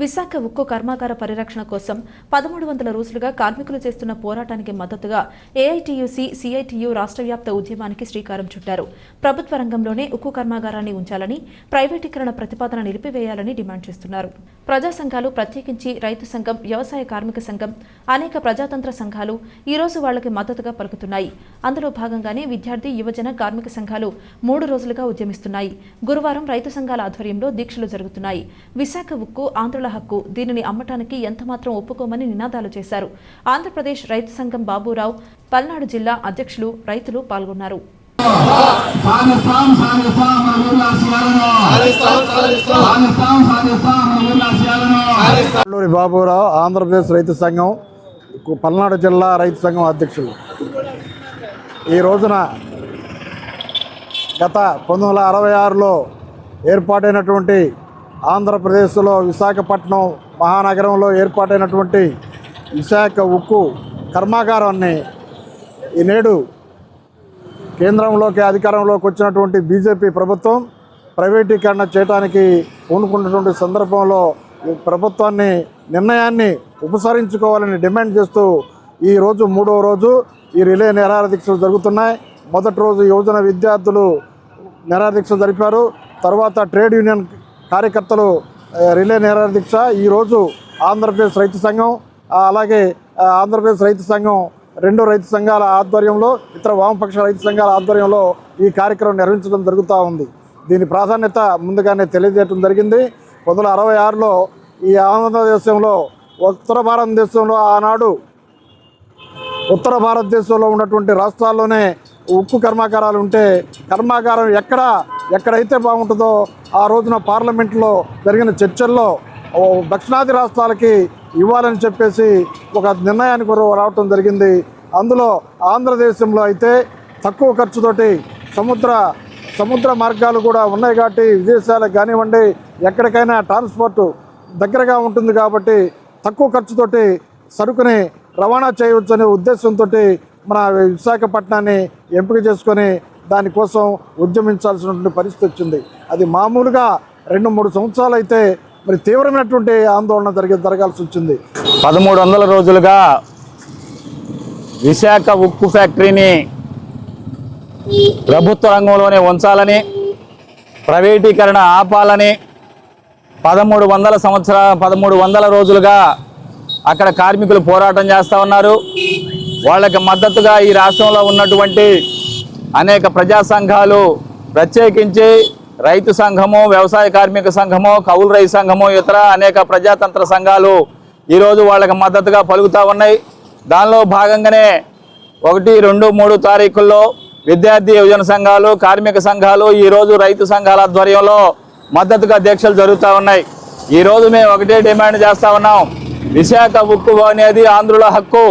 విశాఖ ఉక్కు కర్మాగార పరిరక్షణ కోసం పదమూడు వందల రోజులుగా కార్మికులు చేస్తున్న పోరాటానికి మద్దతుగా ఏఐటియుసి సిఐటియు రాష్ట్ర వ్యాప్త ఉద్యమానికి శ్రీకారం చుట్టారు. ప్రభుత్వ రంగంలోనే ఉక్కు కర్మాగారాన్ని ఉంచాలని ప్రైవేటీకరణ ప్రతిపాదన నిలిపివేయాలని డిమాండ్ చేస్తున్నారు. ప్రజా సంఘాలు ప్రత్యేకించి రైతు సంఘం వ్యవసాయ కార్మిక సంఘం అనేక ప్రజాతంత్ర సంఘాలు ఈ రోజు వాళ్ళకి మద్దతుగా పలుకుతున్నాయి. అందులో భాగంగానే విద్యార్థి యువజన కార్మిక సంఘాలు మూడు రోజులుగా ఉద్యమిస్తున్నాయి. గురువారం రైతు సంఘాల ఆధ్వర్యంలో దీక్షలు జరుగుతున్నాయి. విశాఖ ఉక్కు ఆంధ్ర ఆంధ్రుల హక్కు. దీనిని అమ్మటానికి ఎంతమాత్రం ఒప్పుకోమని నినాదాలు చేశారు. ఆంధ్రప్రదేశ్ రైతు సంఘం బాబురావు పల్నాడు జిల్లా అధ్యక్షులు రైతులు పాల్గొన్నారు. బాబురావు ఆంధ్రప్రదేశ్ రైతు సంఘం పల్నాడు జిల్లా రైతు సంఘం అధ్యక్షులు. ఈ రోజున గత పంతొమ్మిది వందల అరవై ఆరులో ఏర్పాటైనటువంటి ఆంధ్రప్రదేశ్లో విశాఖపట్నం మహానగరంలో ఏర్పాటైనటువంటి విశాఖ ఉక్కు కర్మాగారాన్ని ఈ నేడు కేంద్రంలోకి అధికారంలోకి వచ్చినటువంటి బీజేపీ ప్రభుత్వం ప్రైవేటీకరణ చేయడానికి పూనుకున్నటువంటి సందర్భంలో ప్రభుత్వాన్ని నిర్ణయాన్ని ఉపసరించుకోవాలని డిమాండ్ చేస్తూ ఈ రోజు మూడవ రోజు ఈ రిలే నిరాహార జరుగుతున్నాయి. మొదటి రోజు యువజన విద్యార్థులు నిరాహార జరిపారు. తర్వాత ట్రేడ్ యూనియన్ కార్యకర్తలు రిలే నిరాహార ఈరోజు ఆంధ్రప్రదేశ్ రైతు సంఘం అలాగే ఆంధ్రప్రదేశ్ రైతు సంఘం రెండు రైతు సంఘాల ఆధ్వర్యంలో ఇతర వామపక్ష రైతు సంఘాల ఆధ్వర్యంలో ఈ కార్యక్రమం నిర్వహించడం జరుగుతూ ఉంది. దీని ప్రాధాన్యత ముందుగానే తెలియజేయడం జరిగింది. పంతొమ్మిది వందల అరవై ఆరులో ఈ ఆంధ్రదేశంలో ఉత్తర భారతదేశంలో ఆనాడు ఉత్తర భారతదేశంలో ఉన్నటువంటి రాష్ట్రాల్లోనే ఉక్కు కర్మాగారాలు ఉంటే కర్మాగారం ఎక్కడ ఎక్కడైతే బాగుంటుందో ఆ రోజున పార్లమెంట్లో జరిగిన చర్చల్లో దక్షిణాది రాష్ట్రాలకి ఇవ్వాలని చెప్పేసి ఒక నిర్ణయానికి రావటం జరిగింది. అందులో ఆంధ్రదేశంలో అయితే తక్కువ ఖర్చుతోటి సముద్ర సముద్ర మార్గాలు కూడా ఉన్నాయి కాబట్టి విదేశాలకు కానివ్వండి ఎక్కడికైనా ట్రాన్స్పోర్ట్ దగ్గరగా ఉంటుంది కాబట్టి తక్కువ ఖర్చుతోటి సరుకుని రవాణా చేయవచ్చనే ఉద్దేశంతో మన విశాఖపట్నాన్ని ఎంపిక చేసుకొని దానికోసం ఉద్యమించాల్సినటువంటి పరిస్థితి వచ్చింది. అది మామూలుగా రెండు మూడు సంవత్సరాలు అయితే మరి తీవ్రమైనటువంటి ఆందోళన జరిగే జరగాల్సి వచ్చింది. పదమూడు వందల రోజులుగా విశాఖ ఉక్కు ఫ్యాక్టరీని ప్రభుత్వ రంగంలోనే ఉంచాలని ప్రైవేటీకరణ ఆపాలని పదమూడు వందల సంవత్సర పదమూడు వందల రోజులుగా అక్కడ కార్మికులు పోరాటం చేస్తూ ఉన్నారు. వాళ్ళకి మద్దతుగా ఈ రాష్ట్రంలో ఉన్నటువంటి అనేక ప్రజా సంఘాలు ప్రత్యేకించి రైతు సంఘము వ్యవసాయ కార్మిక సంఘము కౌలు రైతు సంఘము ఇతర అనేక ప్రజాతంత్ర సంఘాలు ఈరోజు వాళ్ళకి మద్దతుగా పలుకుతూ ఉన్నాయి. దానిలో భాగంగానే ఒకటి రెండు మూడు తారీఖుల్లో విద్యార్థి యువజన సంఘాలు కార్మిక సంఘాలు ఈరోజు రైతు సంఘాల ఆధ్వర్యంలో మద్దతుగా దీక్షలు జరుగుతూ ఉన్నాయి. ఈరోజు మేము ఒకటే డిమాండ్ చేస్తా ఉన్నాం. విశాఖ ఉక్కు అనేది ఆంధ్రుల హక్కు.